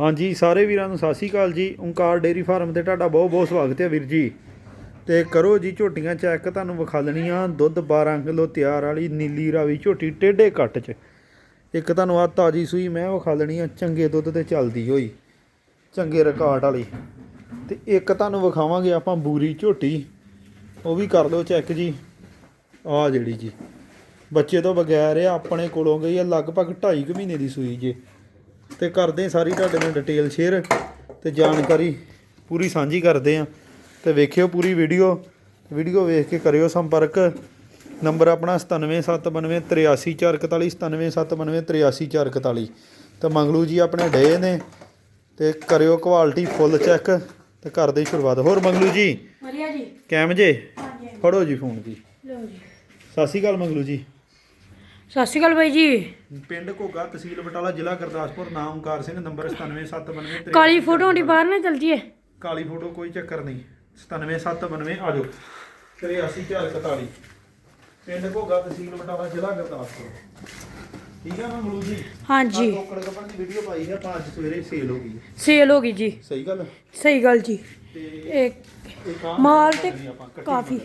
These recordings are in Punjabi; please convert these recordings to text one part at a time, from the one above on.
ਹਾਂਜੀ, ਸਾਰੇ ਵੀਰਾਂ ਨੂੰ ਸਤਿ ਸ਼੍ਰੀ ਅਕਾਲ ਜੀ। ਓਂਕਾਰ ਡੇਰੀ ਫਾਰਮ ਤੇ ਤੁਹਾਡਾ ਬਹੁਤ ਬਹੁਤ ਸਵਾਗਤ ਹੈ ਵੀਰ ਜੀ। ਤੇ ਕਰੋ ਜੀ, ਝੋਟੀਆਂ ਚੈੱਕ ਤੁਹਾਨੂੰ ਵਿਖਾ ਲੈਣੀਆਂ ਦੁੱਧ 12 ਕਿਲੋ ਤਿਆਰ ਵਾਲੀ, ਨੀਲੀ ਰਾਵੀ ਝੋਟੀ ਟੇਢੇ ਕੱਟ 'ਚ। ਇੱਕ ਤੁਹਾਨੂੰ ਆ ਤਾਜੀ ਸੂਈ ਮੈਂ ਵਿਖਾ ਲੈਣੀ ਆ, ਚੰਗੇ ਦੁੱਧ ਤੇ ਚੱਲਦੀ ਹੋਈ। ਚੰਗੇ ਰਿਕਾਰਡ ਵਾਲੀ। ਤੇ ਇੱਕ ਤੁਹਾਨੂੰ ਵਿਖਾਵਾਂਗੇ ਆਪਾਂ ਬੂਰੀ ਝੋਟੀ। ਉਹ ਵੀ ਕਰ ਲਓ ਚੈੱਕ ਜੀ। ਆ ਜਿਹੜੀ ਜੀ। ਬੱਚੇ ਤੋਂ ਬਗੈਰ ਇਹ ਆਪਣੇ ਕੋਲੋਂ ਗਈ ਹੈ ਲਗਭਗ 2.5 ਕੁ ਮਹੀਨੇ ਦੀ ਸੂਈ ਜੇ। ਤੇ ਕਰਦੇ ਸਾਰੀ ਤੁਹਾਡੇ ਨਾਲ ਡਿਟੇਲ ਸ਼ੇਅਰ ਤੇ ਜਾਣਕਾਰੀ ਪੂਰੀ ਸਾਂਝੀ ਕਰਦੇ ਆ ਤੇ ਵੇਖਿਓ ਪੂਰੀ ਵੀਡੀਓ ਵੀਡੀਓ ਵੇਖ ਕੇ ਕਰਿਓ ਸੰਪਰਕ। ਨੰਬਰ ਆਪਣਾ 9779383441 9779383441 ਤੇ ਮੰਗਲੂ ਜੀ ਆਪਣੇ ਡੇ ਨੇ ਤੇ ਕਰਿਓ ਕੁਆਲਿਟੀ ਫੁੱਲ ਚੈੱਕ ਤੇ ਕਰਦੇ ਸ਼ੁਰੂਆਤ। ਹੋਰ ਮੰਗਲੂ ਜੀ? ਵਧੀਆ ਜੀ। ਕੈਮ ਜੇ? ਫੜੋ ਜੀ ਫੋਨ ਜੀ। ਲਓ ਜੀ। ਸਤਿ ਸ਼੍ਰੀ ਅਕਾਲ ਮੰਗਲੂ ਜੀ। ਸਤਿ ਸ਼੍ਰੀ ਅਕਾਲ ਬਾਈ ਜੀ। ਪਿੰਡ ਘੋਗਾ ਤਹਿਸੀਲ ਬਟਾਲਾ ਜ਼ਿਲ੍ਹਾ ਗੁਰਦਾਸਪੁਰ ਨਾਮ ਓਮਕਾਰ ਸਿੰਘ ਨੰਬਰ 977938 ਕਾਲੀ ਫੋਟੋ ਹੁੰਦੀ ਬਾਹਰ ਨਾ ਚਲ ਜੀਏ। ਕਾਲੀ ਫੋਟੋ ਕੋਈ ਚੱਕਰ ਨਹੀਂ। 97792 ਆ ਜਾਓ। 83441 ਪਿੰਡ ਘੋਗਾ ਤਹਿਸੀਲ ਬਟਾਲਾ ਜ਼ਿਲ੍ਹਾ ਗੁਰਦਾਸਪੁਰ। ਠੀਕ ਆ ਮੰਗਲੂ ਜੀ? ਹਾਂਜੀ। ਕੋਕੜ ਕਪੜ ਦੀ ਵੀਡੀਓ ਪਾਈ ਹੈ ਤਾਂ ਅੱਜ ਸਵੇਰੇ ਸੇਲ ਹੋ ਗਈ। ਸੇਲ ਹੋ ਗਈ ਜੀ। ਸਹੀ ਗੱਲ? ਸਹੀ ਗੱਲ ਜੀ। ਤੇ ਇਹ ਮਾਲ ਤੇ ਕਾਫੀ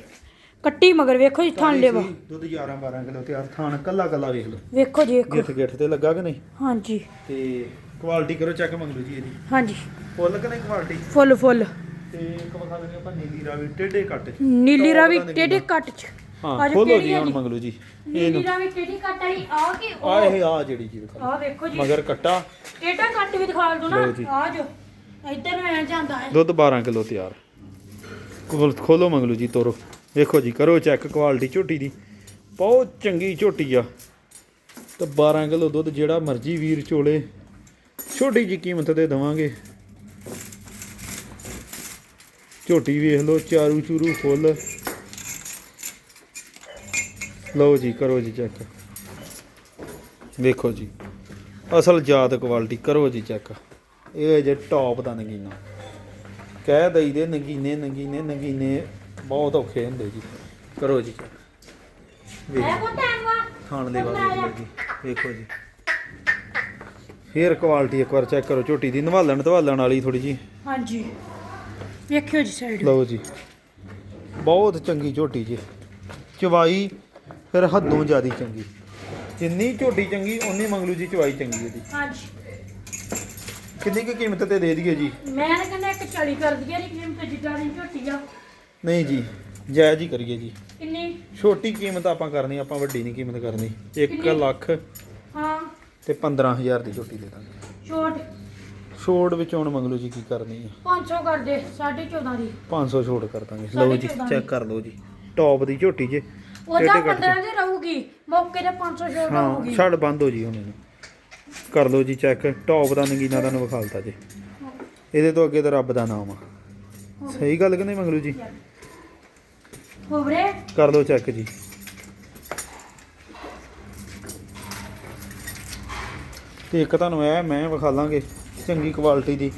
ਕੱਟੀ ਮਗਰ ਵੇਖੋ ਜੀ ਥਾਂ ਕਾਲੀ ਲੈਵਾ। ਦੁੱਧ 11 12 ਕਿਲੋ ਤਿਆਰ ਥਾਣ ਕੱਲਾ ਕੱਲਾ ਵੇਖ ਲਓ। ਵੇਖੋ ਜੀ ਵੇਖੋ। ਗਿੱਠ ਗਿੱਠ ਤੇ ਲੱਗਾ ਕਿ ਨਹੀਂ? ਹਾਂਜੀ। ਤੇ ਕੁਆਲਿਟੀ ਕਰੋ ਚੈੱਕ ਮੰਗਲੂ ਜੀ ਇਹਦੀ। ਹਾਂਜੀ। ਫੁੱਲ ਕਿ ਨਹੀਂ ਕੁਆਲਿਟੀ? ਫੁੱਲ ਫੁੱਲ। ਤੇ ਇੱਕ ਵਿਖਾ ਦਿੰਦੇ ਆਪਾਂ ਨੀਲੀ ਰਾਵੀ ਟੇਢੇ ਕੱਟ। ਚ ਨੀਲੀ ਰਾਵੀ ਟੇਢੇ ਕੱਟ ਚ। ਹਾਂ ਆਜੋ ਖੋਲੋ ਜੀ ਹੁਣ ਜੀ? ਮੰਗਲੂ ਜੀ। ਨੀਲੀ ਰਾਵੀ ਟੇਢੀ ਕੱਟ ਵਾਲੀ ਆ ਕਿ ਆ ਉਹ ਇਹ ਆ ਜਿਹੜੀ ਜੀ ਵਿਖਾ ਆ ਵੇਖੋ ਜੀ। ਮਗਰ ਕੱਟਾ। ਟੇਢਾ ਕੱਟ ਵੀ ਦਿਖਾ ਦੋ ਨਾ। ਲਓ। ਆ ਜੋ ਇੱਧਰ ਨੂੰ ਐ ਜਾਂਦਾ ਹੈ। ਦੁੱਧ 12 ਕਿਲੋ ਤਿਆਰ। ਖੋਲ- ਖੋਲੋ ਮੰਗਲੂ ਜੀ ਤੋਰੋ। ਦੇਖੋ ਜੀ, ਕਰੋ ਚੈੱਕ ਕੁਆਲਿਟੀ ਝੋਟੀ ਦੀ। ਬਹੁਤ ਚੰਗੀ ਝੋਟੀ ਆ। ਤੇ 12 ਕਿਲੋ ਦੁੱਧ ਜਿਹੜਾ ਮਰਜ਼ੀ ਵੀਰ ਚੋਲੇ ਛੋਟੀ ਜੀ ਕੀਮਤ ਤੇ ਦਵਾਂਗੇ। ਝੋਟੀ ਵੇਖ ਲਓ, ਚਾਰੂ ਚੂਰੂ ਫੁੱਲ। ਲਓ ਜੀ, ਕਰੋ ਜੀ ਚੈੱਕ ਦੇਖੋ ਜੀ, ਅਸਲ ਜਾਤ ਕੁਆਲਿਟੀ ਕਰੋ ਜੀ ਚੈੱਕ ਇਹ ਜੇ ਟੌਪ ਦਾ ਨਗੀਨਾ। ਕਹਿ ਦਈਦੇ ਨਗੀਨੇ ਨਗੀਨੇ ਨਗੀਨੇ। ਬਹੁਤ ਔਖੇ ਹੁੰਦੇ ਜੀ। ਕਰੋ ਜੀ। ਵੇਖ। ਵਾ। ਖਾਣ ਦੇ ਬਾਅਦ ਵੇਖ ਲਓ ਜੀ। ਵੇਖੋ ਜੀ। ਫੇਰ ਕੁਆਲਿਟੀ ਇੱਕ ਵਾਰ ਚੈੱਕ ਕਰੋ। ਝੋਟੀ ਦੀ ਨਵਾਲਣ ਧਵਾਲਣ ਵਾਲੀ ਥੋੜੀ ਜੀ ਹਾਂਜੀ। ਵੇਖਿਓ ਜੀ ਸਾਈਡ ਲਓ ਜੀ। ਬਹੁਤ ਚੰਗੀ ਝੋਟੀ ਜੀ। ਚਵਾਈ ਫਿਰ ਹੱਦੋਂ ਜ਼ਿਆਦੀ ਚੰਗੀ। ਜਿੰਨੀ ਝੋਟੀ ਚੰਗੀ ਓਨੀ ਮੰਗਲੂ ਜੀ ਚਵਾਈ ਚੰਗੀ ਇਹਦੀ ਹਾਂਜੀ। ਕਿੰਨੀ ਕੁ ਕੀਮਤ ਤੇ ਦੇ ਦਈਏ ਜੀ? ਮੈਂ ਤਾਂ ਕਹਿੰਦਾ ਇੱਕ 40 ਕਰ ਦਈਏ ਰੀ ਕੀਮਤ ਜਿੱਦਾਂ ਦੀ ਝੋਟੀ ਆ। ਨਹੀਂ ਜੀ ਜਾਇਜ਼ ਹੀ ਕਰੀਏ ਜੀ। ਕਿੰਨੀ? ਛੋਟੀ ਕੀਮਤ ਆਪਾਂ ਕਰਨੀ ਆਪਾਂ ਵੱਡੀ ਨਹੀਂ ਕੀਮਤ ਕਰਨੀ। 1 ਕਿੰਨੀ? ਲੱਖ ਹਾਂ। ਤੇ 15000 ਦੀ ਝੋਟੀ ਦੇ ਦਾਂਗੇ। ਛੋਟ। ਛੋੜ ਵਿੱਚ ਹੁਣ ਮੰਗਲੂ ਜੀ ਕੀ ਕਰਨੀ ਆ? 500 ਕਰ ਦੇ 14.5 ਦੀ। 500 ਛੋੜ ਕਰ ਦਾਂਗੇ। ਲਓ ਜੀ ਚੈੱਕ ਕਰ ਲਓ ਜੀ। ਟੌਪ ਦੀ ਝੋਟੀ ਜੇ ਉਹਦਾ ਟੇਢੇ ਕੱਟ 15 ਦੀ ਰਹੂਗੀ ਮੌਕੇ ਤੇ 500 ਛੋਟ ਹਾਂ ਰਹੂਗੀ। ਛੱਡ ਬੰਦ ਹੋ ਜੀ ਹੁਣ ਇਹਨੂੰ। ਕਰ ਲਓ ਜੀ ਚੈੱਕ ਟੌਪ ਦਾ ਨਗੀਨਾ ਤੁਹਾਨੂੰ ਵਿਖਾਲਤਾ ਜੀ। ਇਹਦੇ ਤੋਂ ਅੱਗੇ ਤਾਂ ਰੱਬ ਦਾ ਨਾਮ ਆ। ਸਹੀ ਗੱਲ ਕਿ ਨਹੀਂ ਮੰਗਲੂ ਜੀ? ਹੋਵਰੇ ਕਰ ਲਓ ਚੈੱਕ ਜੀ। ਤੇ ਇੱਕ ਤੁਹਾਨੂੰ ਇਹ ਮੈਂ ਵਿਖਾ ਲਾਂਗੇ ਚੰਗੀ ਕੁਆਲਿਟੀ ਦੀ।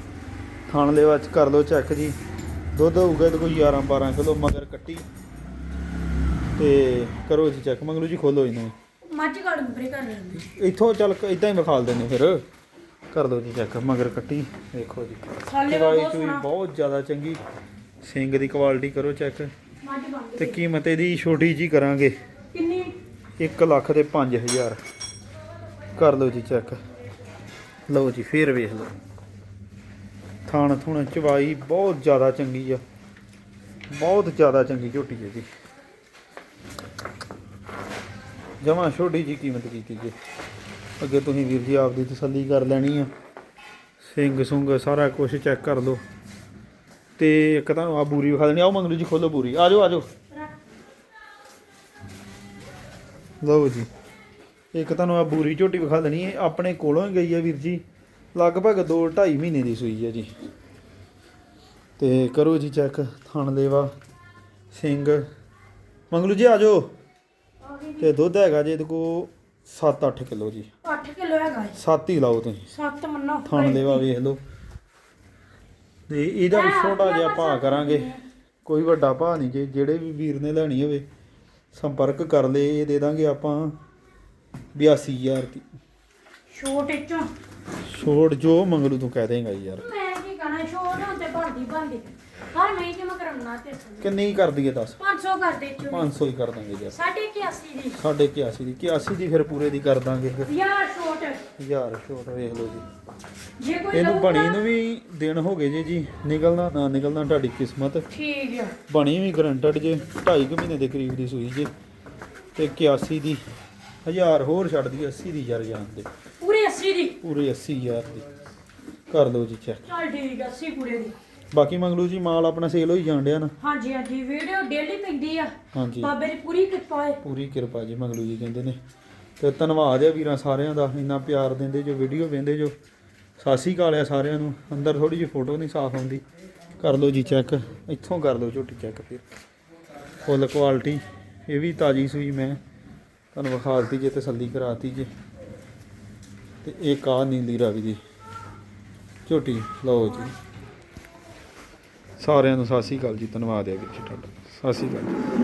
ਥਣ ਦੇ ਵਿੱਚ ਕਰ ਲਓ ਚੈੱਕ ਜੀ। ਦੁੱਧ ਹੋਊਗਾ ਤੇ ਕੋਈ 11 12 ਕਿਲੋ ਮਗਰ ਕੱਟੀ। ਤੇ ਕਰੋ ਜੀ ਚੈੱਕ ਮੰਗਲੂ ਜੀ ਖੋਲੋ ਇਹਨੂੰ। ਮੱਝ ਗੜ ਬਰੇ ਕਰ ਲੈਂਦੇ? ਇੱਥੋਂ ਚੱਲ ਇਦਾਂ ਹੀ ਵਿਖਾਲ ਦਿੰਦੇ ਫਿਰ। ਕਰ ਲਓ ਜੀ ਚੈੱਕ ਮਗਰ ਕੱਟੀ। ਦੇਖੋ ਜੀ। ਚਵਾਈ ਬਹੁਤ ਬਹੁਤ ਜ਼ਿਆਦਾ ਚੰਗੀ। ਸਿੰਗ ਦੀ ਕੁਆਲਿਟੀ ਕਰੋ ਚੈੱਕ ਮੱਝ ਤੇ ਕੀਮਤ ਇਹਦੀ ਛੋਟੀ ਜੀ ਕਰਾਂਗੇ। ਕਿੰਨੀ? 1 ਲੱਖ ਤੇ 5000 ਕਰ ਲਓ ਜੀ ਚੈੱਕ। ਲਓ ਜੀ ਫੇਰ ਵੇਖ ਲਓ। ਥਾਣ ਥੁਣ ਚਵਾਈ ਬਹੁਤ ਜ਼ਿਆਦਾ ਚੰਗੀ ਆ। ਬਹੁਤ ਜ਼ਿਆਦਾ ਚੰਗੀ ਝੋਟੀ ਹੈ ਜੀ। ਜਮਾ ਛੋਟੀ ਜੀ ਕੀਮਤ ਕੀਤੀ ਜੀ। ਅੱਗੇ ਤੁਸੀਂ ਵੀਰ ਜੀ ਆਪਦੀ ਤਸੱਲੀ ਕਰ ਲੈਣੀ ਆ। ਸਿੰਘ ਸੁੰਗ ਸਾਰਾ ਕੁਝ ਚੈੱਕ ਕਰ ਲਓ। ਤੇ ਇੱਕ ਤੁਹਾਨੂੰ ਆ ਬੂਰੀ ਵਿਖਾ ਦੇਣੀ ਆਓ ਮੰਗਲੂ ਜੀ ਖੋਲੋ ਬੂਰੀ। ਆ ਜਾਓ ਆ ਜਾਓ। ਲਓ ਜੀ ਇੱਕ ਤੁਹਾਨੂੰ ਆ ਬੂਰੀ ਝੋਟੀ ਵਿਖਾ ਦੇਣੀ ਹੈ। ਆਪਣੇ ਕੋਲੋਂ ਹੀ ਗਈ ਹੈ ਵੀਰ ਜੀ। ਲਗਭਗ 2 2.5 ਮਹੀਨੇ ਦੀ ਸੂਈ ਹੈ ਜੀ। ਤੇ ਕਰੋ ਜੀ ਚੈੱਕ ਥਣ ਲੇਵਾ ਸਿੰਘ ਮੰਗਲੂ ਜੀ ਆ ਜਾਓ। ਤੇ ਦੁੱਧ ਹੈਗਾ ਜੀ ਇਹਦੇ ਕੋ 7-8 ਕਿਲੋ ਜੀ। 8 ਕਿਲੋ ਹੈਗਾ 7 ਹੀ ਲਾਓ ਤੁਸੀਂ। 7 ਮੰਨੋ। ਥਣ ਲੇਵਾ ਵੇਖ ਲਓ। ਤੇ ਇਹਦਾ ਵੀ ਛੋਟਾ ਜਿਹਾ ਭਾਅ ਕਰਾਂਗੇ। ਕੋਈ ਵੱਡਾ ਭਾਅ ਨਹੀਂ ਜੇ ਜਿਹੜੇ ਵੀ ਵੀਰ ਨੇ ਲੈਣੀ ਹੋਵੇ ਸੰਪਰਕ ਕਰ ਲੇ ਇਹ ਦੇ ਦਾਂਗੇ ਆਪਾਂ 82000 ਦੀ। ਛੋਟ ਚੋਂ ਛੋੜ ਜੋ ਮੰਗਲੂ ਤੂੰ ਕਹਿ ਦੇਂਗਾ ਯਾਰ। ਮੈਂ ਕੀ ਕਹਣਾ ਹੁਣ ਤੇ ਬਣਦੀ ਬਣਦੀ ਹਰ ਮਹੀਨੇ ਮੈਂ ਕਰਾਉਣਾ ਤੇ ਕਿੰਨੀ ਦੱਸ? 500 ਕਰ ਦੇ। ਚੁਣੀ 500 ਹੀ ਕਰ ਦਾਂਗੇ ਯਾਰ ਸਾਢੇ 81 ਦੀ। ਸਾਡੇ 81 ਦੀ। 81 ਦੀ ਫਿਰ ਪੂਰੇ ਦੀ ਕਰ ਦਾਂਗੇ ਯਾਰ ਛੋਟ। ਯਾਰ ਛੋਟ ਵੇਖ ਲਓ ਜੀ। ਜੇ ਕੋਈ ਇਹਨੂੰ ਬਣੀ ਨੂੰ ਵੀ ਦਿਨ ਹੋ ਗਏ ਜੇ ਜੀ। ਨਿਕਲਣਾ ਨਾ ਨਿਕਲਣਾ ਤੁਹਾਡੀ ਕਿਸਮਤ। ਠੀਕ ਆ। ਬਣੀ ਵੀ ਗਰੰਟਡ ਜੇ। 2.5 ਕੁ ਮਹੀਨੇ ਦੇ ਕਰੀਬ ਦੀ ਸੂਈ ਜੇ। ਤੇ 81 ਦੀ। 1000 ਹੋਰ ਛੱਡ ਦੀ 80 ਦੀ ਯਾਰ ਜਾਨ ਦੇ। ਪੂਰੇ 80 ਦੀ। ਪੂਰੇ 80000 ਦੀ। ਕਰ ਲਓ ਜੀ ਚੈੱਕ ਚੱਲ ਠੀਕ ਆ 80 ਪੂਰੇ ਦੀ। ਬਾਕੀ ਮੰਗਲੂ ਜੀ ਮਾਲ ਆਪਣਾ ਸੇਲ ਹੋਈ ਜਾਣ ਡਿਆ ਨਾ। ਹਾਂਜੀ ਹਾਂਜੀ ਵੀਡੀਓ ਡੇਲੀ ਪੈਂਦੀ ਆ। ਹਾਂਜੀ। ਬਾਬੇ ਦੀ ਪੂਰੀ ਕਿਰਪਾ ਹੈ ਪੂਰੀ ਕਿਰਪਾ ਜੀ ਮੰਗਲੂ ਜੀ ਕਹਿੰਦੇ ਨੇ। ਤੇ ਧੰਨਵਾਦ ਹੈ ਵੀਰਾਂ ਸਾਰਿਆਂ ਦਾ ਇੰਨਾ ਪਿਆਰ ਦਿੰਦੇ ਜੋ ਵੀਡੀਓ ਵੇਂਦੇ ਜੋ। ਸਤਿ ਸ਼੍ਰੀ ਅਕਾਲ ਆ ਸਾਰਿਆਂ ਨੂੰ। ਅੰਦਰ ਥੋੜੀ ਜਿਹੀ ਫੋਟੋ ਨਹੀਂ ਸਾਫ਼ ਆਉਂਦੀ। ਕਰ ਲਓ ਜੀ ਚੈੱਕ ਇੱਥੋਂ ਕਰ ਲਓ ਝੋਟੀ ਚੈੱਕ ਫਿਰ। ਫੁੱਲ ਕੁਆਲਿਟੀ ਇਹ ਵੀ ਤਾਜੀ ਸੂਈ ਮੈਂ। ਤੁਹਾਨੂੰ ਵਿਖਾਲਤੀ ਜੇ ਤਸੱਲੀ ਕਰਾਤੀ ਜੇ। ਤੇ ਇਹ ਕਾ ਨੀਲੀ ਰਾਵੀ ਦੀ। ਝੋਟੀ ਲਓ ਜੀ। ਸਾਰਿਆਂ ਨੂੰ ਸਤਿ ਸ਼੍ਰੀ ਅਕਾਲ ਜੀ ਧੰਨਵਾਦ ਹੈ ਵੀਰ ਜੀ ਤੁਹਾਡਾ। ਸਤਿ ਸ਼੍ਰੀ ਅਕਾਲ